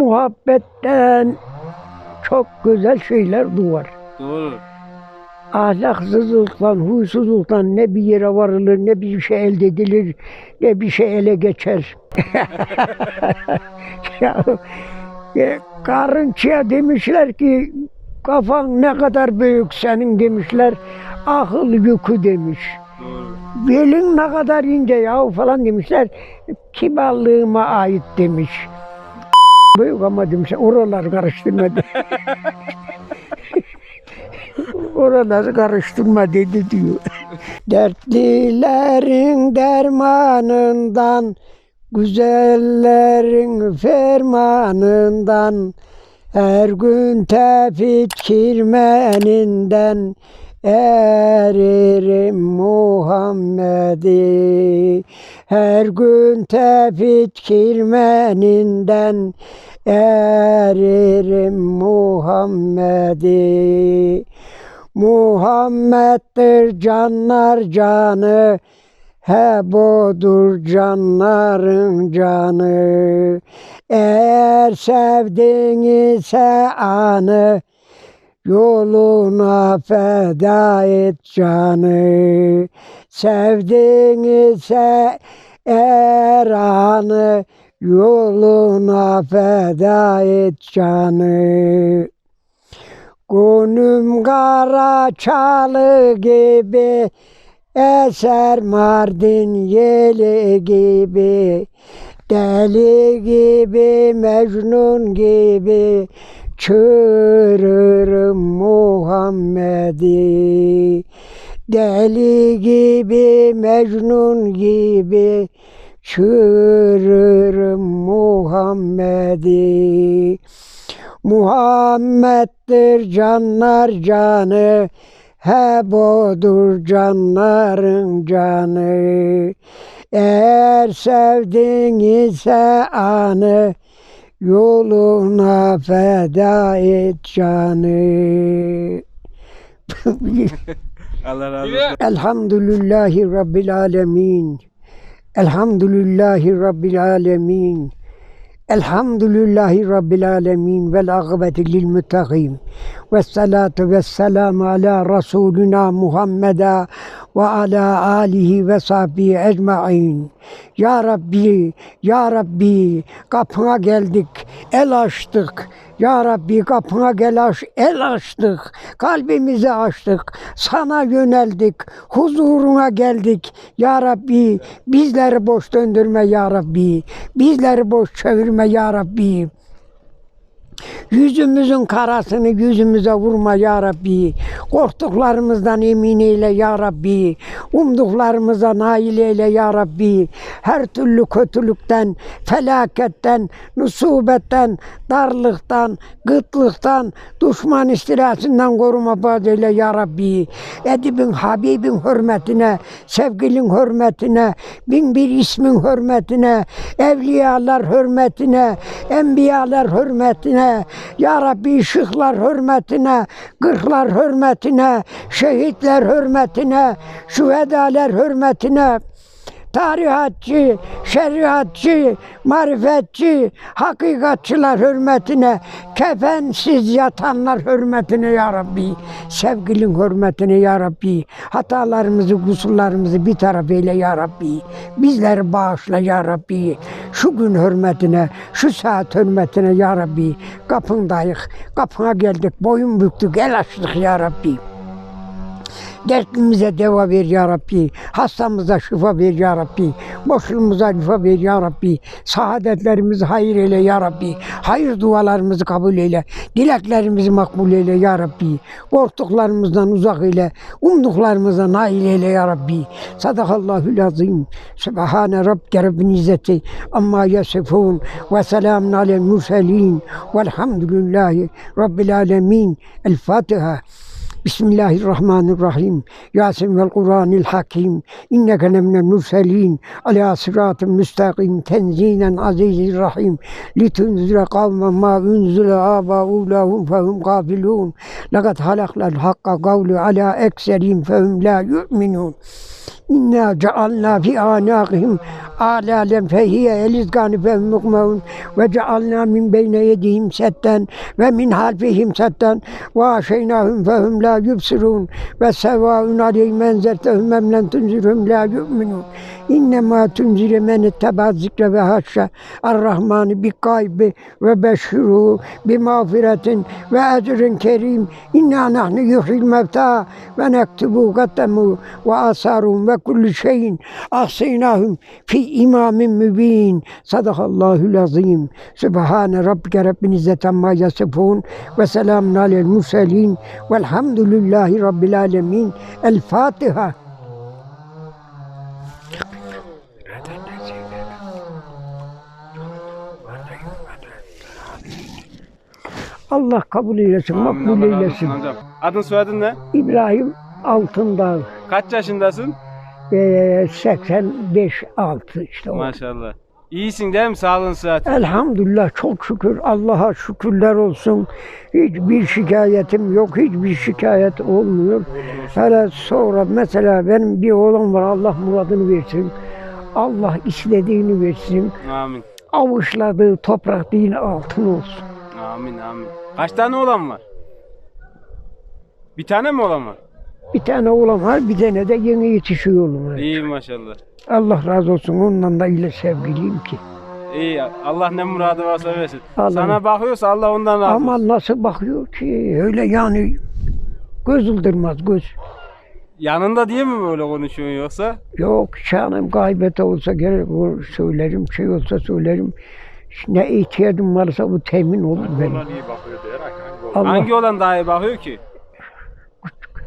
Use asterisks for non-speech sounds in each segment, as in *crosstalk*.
Muhabbetten çok güzel şeyler doğar. Doğru. Ahlaksızlıktan, huysuzluktan ne bir yere varılır, ne bir şey elde edilir, ne bir şey ele geçer. *laughs* ya, e, karınçaya demişler ki kafan ne kadar büyük senin demişler. Akıl yükü demiş. Doğru. Belin ne kadar ince ya falan demişler. Kibarlığıma ait demiş. Büyük ama demişler. Oraları karıştırma dedi. *laughs* Oraları karıştırma dedi diyor. Dertlilerin dermanından, güzellerin fermanından, her gün tefit kirmeninden eririm Muhammed'i. Her gün tefit kirmeninden eririm Muhammed'i. Muhammed'dir canlar canı, he budur canların canı. Eğer sevdin ise anı, yoluna feda et canı. Sevdin ise eğer anı, yoluna feda et canı. Günüm kara çalı gibi Eser Mardin yeli gibi Deli gibi Mecnun gibi Çığırırım Muhammed'i Deli gibi Mecnun gibi Çığırırım Muhammed'i Muhammed'dir canlar canı, he budur canların canı. Eğer sevdin ise anı, yoluna feda et canı. *laughs* Allah razı olsun. Elhamdülillahi Rabbil alemin. Elhamdülillahi Rabbil alemin. Elhamdülillahi Rabbil alemin vel akıbeti lil muttaqin. Ve salatu ve selamu ala Resulina Muhammed'a ve ala alihi ve sahbihi ecmain. Ya Rabbi, Ya Rabbi kapına geldik, el açtık. Ya Rabbi kapına gel aç, el açtık, kalbimizi açtık, sana yöneldik, huzuruna geldik. Ya Rabbi bizleri boş döndürme Ya Rabbi, bizleri boş çevirme Ya Rabbi. Yüzümüzün karasını yüzümüze vurma ya Rabbi. Korktuklarımızdan emin eyle ya Rabbi. Umduklarımıza nail eyle ya Rabbi. Her türlü kötülükten, felaketten, nusubetten, darlıktan, gıtlıktan, düşman istilasinden koruma baz eyle ya Rabbi. Edibin, Habibin hürmetine, sevgilin hürmetine, bin bir ismin hürmetine, evliyalar hürmetine, enbiyalar hürmetine, Ya Rabbi şıklar hürmetine, kırklar hürmetine, şehitler hürmetine, şühedalar hürmetine, tarihatçı, şeriatçı, marifetçi, hakikatçılar hürmetine, kefensiz yatanlar hürmetine ya Rabbi, sevgilin hürmetine ya Rabbi, hatalarımızı, kusurlarımızı bir taraf eyle ya Rabbi, bizleri bağışla ya Rabbi, şu gün hürmetine, şu saat hürmetine ya Rabbi, kapındayız, kapına geldik, boyun büktük, el açtık ya Rabbi. Dertlimize deva ver ya Rabbi. Hastamıza şifa ver ya Rabbi. Boşluğumuza şifa ver ya Rabbi. Saadetlerimizi hayır eyle ya Rabbi. Hayır dualarımızı kabul eyle. Dileklerimizi makbul eyle ya Rabbi. Korktuklarımızdan uzak eyle. Umduklarımıza nail eyle ya Rabbi. Sadakallahül azim. Sübhane Rabbi Rabbin izzeti. Amma yasifun. Ve selamun alel murselin. Velhamdülillahi Rabbil alemin. El Fatiha. Bismillahirrahmanirrahim. Yasin vel Kur'anil Hakim. İnneke lemnel murselin. Ala sıratın müstakim. Tenzinen azizir rahim. Litunzire kavmen ma unzile aba'u lahum fehum gafilun. Lekad halaklal hakka kavlu ala ekserim fehum la yu'minun. İnna cealna fi anaqihim alalen fehiye elizgani fehum mukmaun ve cealna min beyne yedihim setten ve min halfihim setten ve aşeynahum fehum la yubsirun ve sevaun aleyhim enzertehum em len tunzirhum la yu'minun. İnnemâ tunzire men itteba zikre ve haşşe er-Rahmani bi gaybi ve beşşiru bi mağfiretin ve ecrin kerim. İnna nahnu yuhyil mevta ve nektubu gaddemu ve asarum ve kulli şeyin ahseynahum fi imamin mübin. Sadakallahul azim. Sübhane rabbike rabbil izzeti amma yasifun ve selamun alel murselin velhamdülillahi rabbil alemin. El Fatiha. Allah kabul eylesin, makbul eylesin. Adın soyadın ne? İbrahim Altındağ, Kaç yaşındasın? Eee, 85-6 işte o. Maşallah. İyisin değil mi? Sağlığın sıhhat. Elhamdülillah çok şükür Allah'a şükürler olsun. Hiçbir şikayetim yok, hiçbir şikayet olmuyor. Hele sonra mesela benim bir oğlum var Allah muradını versin. Allah istediğini versin. Amin. Avuçladığı toprak değil altın olsun. Amin amin. Kaç tane olan var? Bir tane mi olan var? Bir tane oğlan var, bir tane de yeni yetişiyor oğlum var. İyi maşallah. Allah razı olsun ondan da ile sevgiliyim ki. İyi. Allah ne muradı varsa versin. Allah- Sana bakıyorsa Allah ondan razı olsun. Ama nasıl bakıyor ki öyle yani göz ıldırmaz göz. Yanında diye mi böyle konuşuyorsun yoksa? Yok canım gaybete olsa gerek o söylerim şey olsa söylerim. Ne ihtiyacım varsa bu temin olur benim. Hangi olan daha iyi bakıyor ki?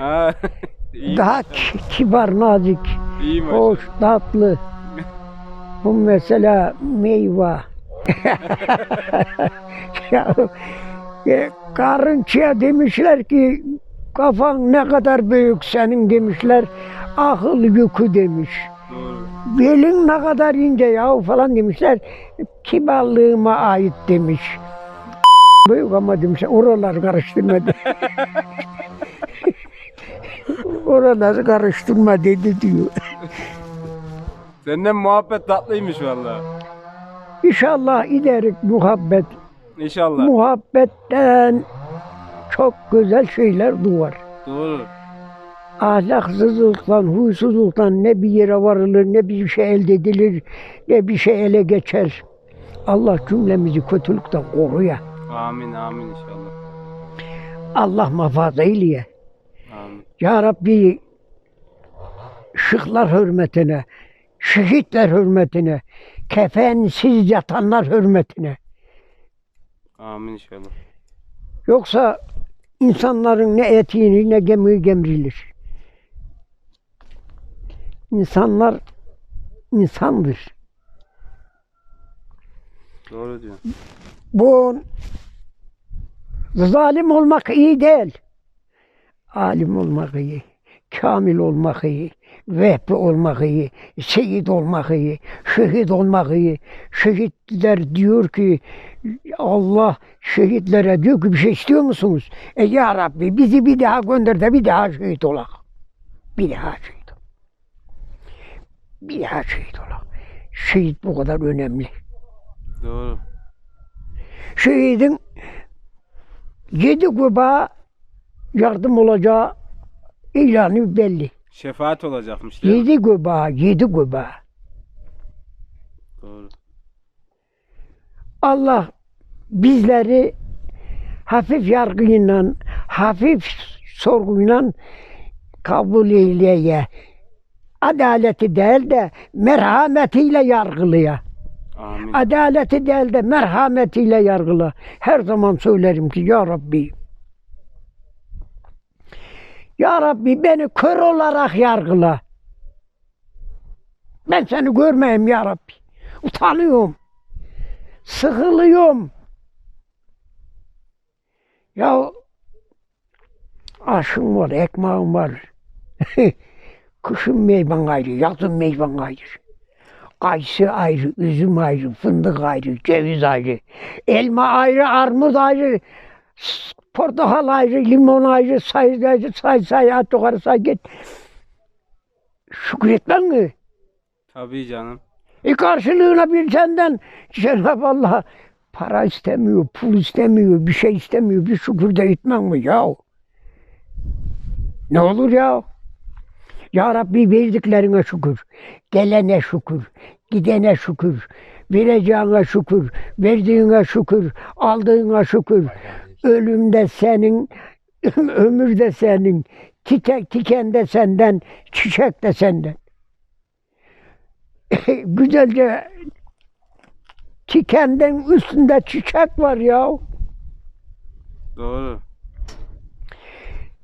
Ha, *laughs* iyi, daha ki- kibar nazik, iyi maşallah. hoş, tatlı. *laughs* Bu mesela meyve. *laughs* ya, e, karınçaya demişler ki kafan ne kadar büyük senin demişler. Akıl yükü demiş. Doğru. Belin ne kadar ince ya falan demişler. Kibarlığıma ait demiş. Büyük ama demişler. Oraları karıştırmadı. Oraları karıştırma dedi diyor. *laughs* Senden muhabbet tatlıymış vallahi. İnşallah ilerik muhabbet. İnşallah. Muhabbetten çok güzel şeyler doğar. Doğru. Ahlaksızlıktan, huysuzluktan ne bir yere varılır, ne bir şey elde edilir, ne bir şey ele geçer. Allah cümlemizi kötülükten koruya. Amin amin inşallah. Allah muhafaza eyleye. Ya Rabbi şıklar hürmetine, şehitler hürmetine, kefensiz yatanlar hürmetine. Amin inşallah. Yoksa insanların ne etiğini ne gemiyi gemrilir. İnsanlar insandır. Doğru diyorsun. Bu zalim olmak iyi değil. Alim olmak iyi. Kamil olmak iyi. Vehbi olmak iyi. Seyit olmak iyi. Şehit olmak iyi. Şehitler diyor ki Allah şehitlere diyor ki bir şey istiyor musunuz? E ya Rabbi bizi bir daha gönder de bir daha şehit olak. Bir daha şehit ol. Bir daha şehit olak. Şehit bu kadar önemli. Doğru. şehidin yedi kuba yardım olacağı ilanı belli. Şefaat olacakmış değil mi? Yedi kuba, yedi kuba. Doğru. Allah bizleri hafif yargıyla, hafif sorguyla kabul eyleye. Adaleti değil de merhametiyle yargılaya. Amin. Adaleti değil de merhametiyle yargıla. Her zaman söylerim ki Ya Rabbi Ya Rabbi beni kör olarak yargıla. Ben seni görmeyeyim Ya Rabbi. Utanıyorum. Sıkılıyorum. Ya aşım var, ekmeğim var. *laughs* Kışın meyven ayrı, yazın meyven ayrı. Kayısı ayrı, üzüm ayrı, fındık ayrı, ceviz ayrı, elma ayrı, armut ayrı, portakal ayrı, limon ayrı, say ayrı, say say at yukarı say git. şükretmen mi? Tabii canım. E karşılığına bir senden Cenab-ı Allah para istemiyor, pul istemiyor, bir şey istemiyor. Bir şükür de etmen mi ya? Ne olur ya? Ya Rabbi verdiklerine şükür. Gelene şükür. Gidene şükür. Vereceğine şükür. Verdiğine şükür. Aldığına şükür. Ölüm de senin. *laughs* Ömür de senin. Titek, tiken de senden. Çiçek de senden. *laughs* Güzelce tikenden üstünde çiçek var ya. Doğru.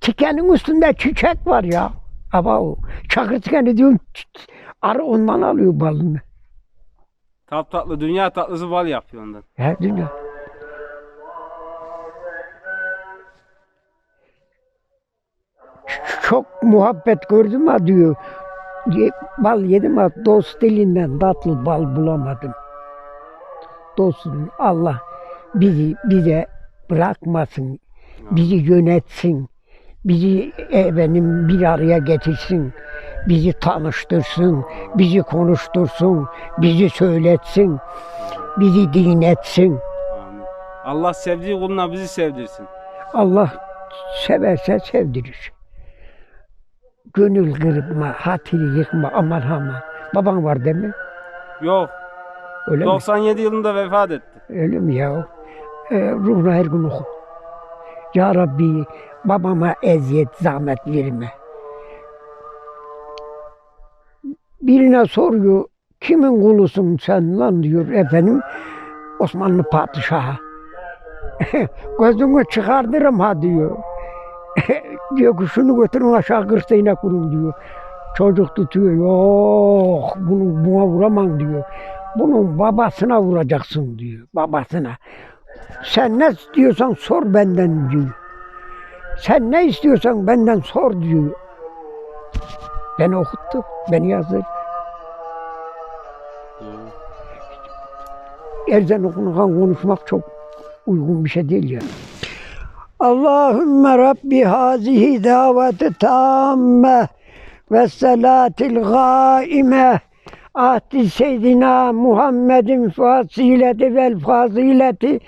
Tikenin üstünde çiçek var ya. Ama o çakır tikeni diyorsun ç- arı ondan alıyor balını. Tap tatlı dünya tatlısı bal yapıyor ondan. He dünya. Çok muhabbet gördüm ha diyor. Bal yedim ha dost dilinden tatlı bal bulamadım. Dostum Allah bizi bize bırakmasın. Bizi yönetsin. Bizi efendim bir araya getirsin. Bizi tanıştırsın. Bizi konuştursun. Bizi söyletsin. Bizi dinletsin. Amin. Allah sevdiği kuluna bizi sevdirsin. Allah severse sevdirir. Gönül kırpma, hatiri yıkma, aman aman. Baban var değil mi? Yok. Öyle 97 yılında vefat etti. mi? Öyle mi ya? Ee, ruhuna her gün oku. Ya Rabbi babama eziyet, zahmet verme. Birine soruyor, kimin kulusun sen lan diyor efendim. Osmanlı padişahı. *laughs* Gözümü çıkardırım ha diyor. *laughs* diyor ki şunu götürün aşağı kırstayına kurun diyor. Çocuk tutuyor. Yok bunu buna vuramam diyor. Bunun babasına vuracaksın diyor. Babasına. Sen ne istiyorsan sor benden diyor. Sen ne istiyorsan benden sor diyor. Beni okuttu. Beni yazdı. Doğru. Erzen okunukan konuşmak çok uygun bir şey değil yani. Allahümme Rabbi hazihi daveti tamme ve salatil gaime. Ahdi seyyidina Muhammedin fasileti vel fazileti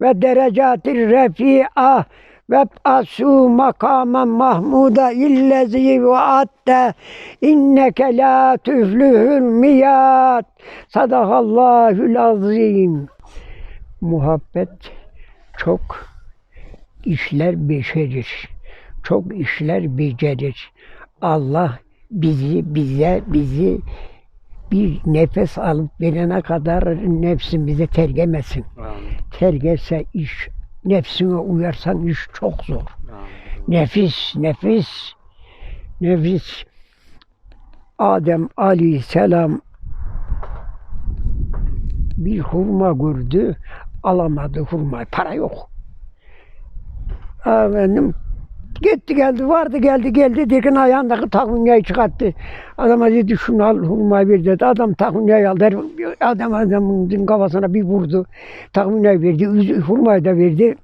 ve derecatir refi'a ve asu makamen mahmuda illezi ve atte inneke la tüflühül miyat. Sadakallahül azim. Muhabbet çok işler beşerir. Çok işler becerir. Allah bizi bize bizi bir nefes alıp verene kadar nefsimize tergemesin. Amin. Tergese iş nefsine uyarsan iş çok zor. Amin. Nefis, nefis, nefis. Adem aleyhisselam bir hurma gördü, alamadı hurmayı, para yok. Efendim, gitti geldi, vardı geldi geldi, dekin ayağındaki takunyayı çıkarttı. Adama dedi şunu al hurmayı ver dedi. Adam takunyayı aldı. Adam adamın kafasına bir vurdu. Takunyayı verdi, hurmayı da verdi.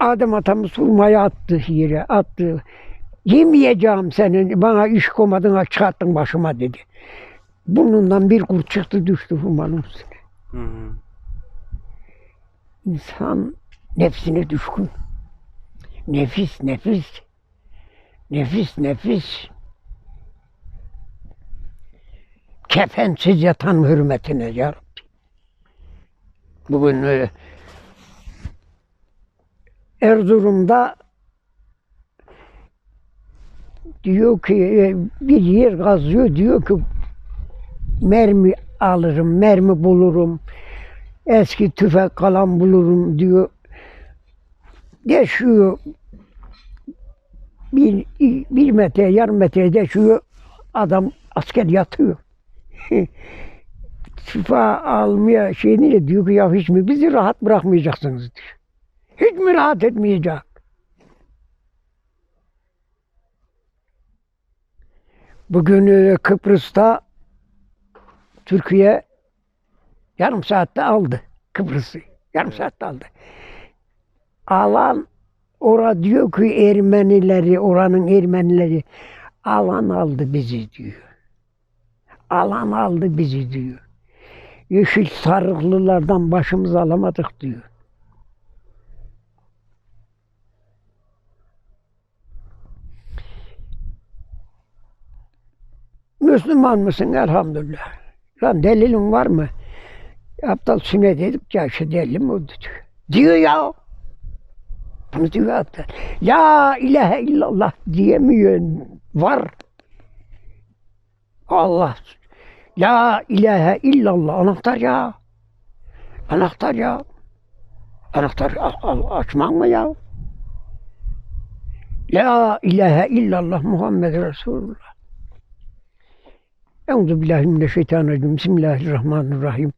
Adem atamız hurmayı attı yere, attı. Yemeyeceğim senin, bana iş komadın, çıkarttın başıma dedi. Burnundan bir kurt çıktı düştü hurmanın üstüne. Hı hı. İnsan nefsine düşkün. Nefis, nefis. Nefis, nefis. Kefensiz yatan hürmetine ya. Bugün e, Erzurum'da diyor ki e, bir yer kazıyor diyor ki mermi alırım, mermi bulurum eski tüfek kalan bulurum diyor. Deşiyor. Bir, bir metre, yarım metre deşiyor. Adam asker yatıyor. *laughs* Şifa almaya şeyini de diyor ki ya hiç mi bizi rahat bırakmayacaksınız diyor. Hiç mi rahat etmeyecek? Bugün e, Kıbrıs'ta Türkiye Yarım saatte aldı Kıbrıs'ı. Yarım saatte aldı. Alan ora diyor ki Ermenileri, oranın Ermenileri Alan aldı bizi diyor. Alan aldı bizi diyor. Yeşil sarıklılardan başımızı alamadık diyor. Müslüman mısın? Elhamdülillah. Lan delilin var mı? Aptal sünnet edip ya şu delilim oldu diyor. Diyor ya. Hatta. La ilahe illallah diyemiyor. Var. Allah. La ilahe illallah. Anahtar ya. Anahtar ya. Anahtar açmak mı ya? La ilahe illallah Muhammed Resulullah. Euzu billahi mineşşeytanirracim. Bismillahirrahmanirrahim.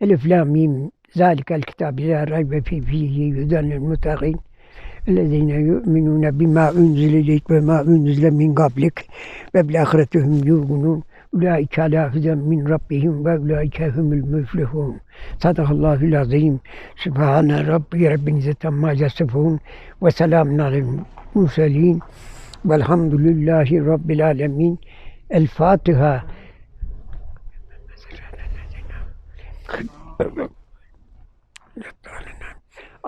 Elif la mim. Zalikel kitabı la raybe fi fihi yüdenlil muttaqin. الذين يؤمنون بما أنزل إليك وما أنزل من قبلك وبالآخرة هم يوقنون أولئك على هدى من ربهم وأولئك هم المفلحون صدق الله العظيم سبحان ربي رب العزة عما يصفون وسلام على المرسلين والحمد لله رب العالمين الفاتحة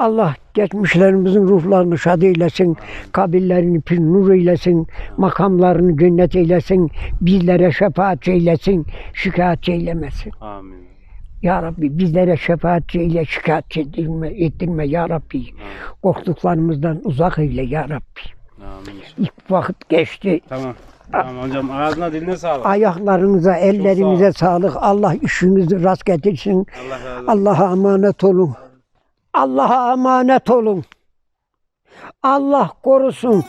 Allah geçmişlerimizin ruhlarını şad eylesin, kabirlerini pir nur eylesin, makamlarını cennet eylesin, bizlere şefaat eylesin, şikayet eylemesin. Amin. Ya Rabbi bizlere şefaat eyle, şikayet ettirme, ettirme Ya Rabbi. Korktuklarımızdan uzak eyle Ya Rabbi. Amin. İlk vakit geçti. Tamam. Tamam hocam ağzına diline sağlık. Ayaklarınıza, ellerinize sağlık. Allah işinizi rast getirsin. Allah. Allah'a emanet olun. Allah'a emanet olun. Allah korusun.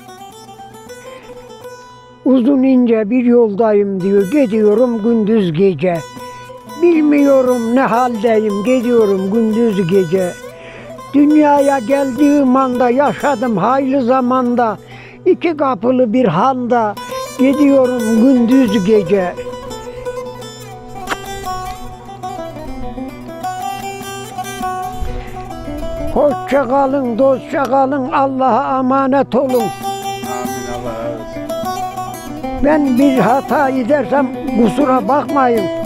Uzun ince bir yoldayım diyor. Gidiyorum gündüz gece. Bilmiyorum ne haldeyim. Gidiyorum gündüz gece. Dünyaya geldiğim anda yaşadım hayli zamanda. İki kapılı bir handa. Gidiyorum gündüz gece. Hoşça kalın, dostça kalın, Allah'a emanet olun. Amin Allah razı olsun. Ben bir hata edersem kusura bakmayın.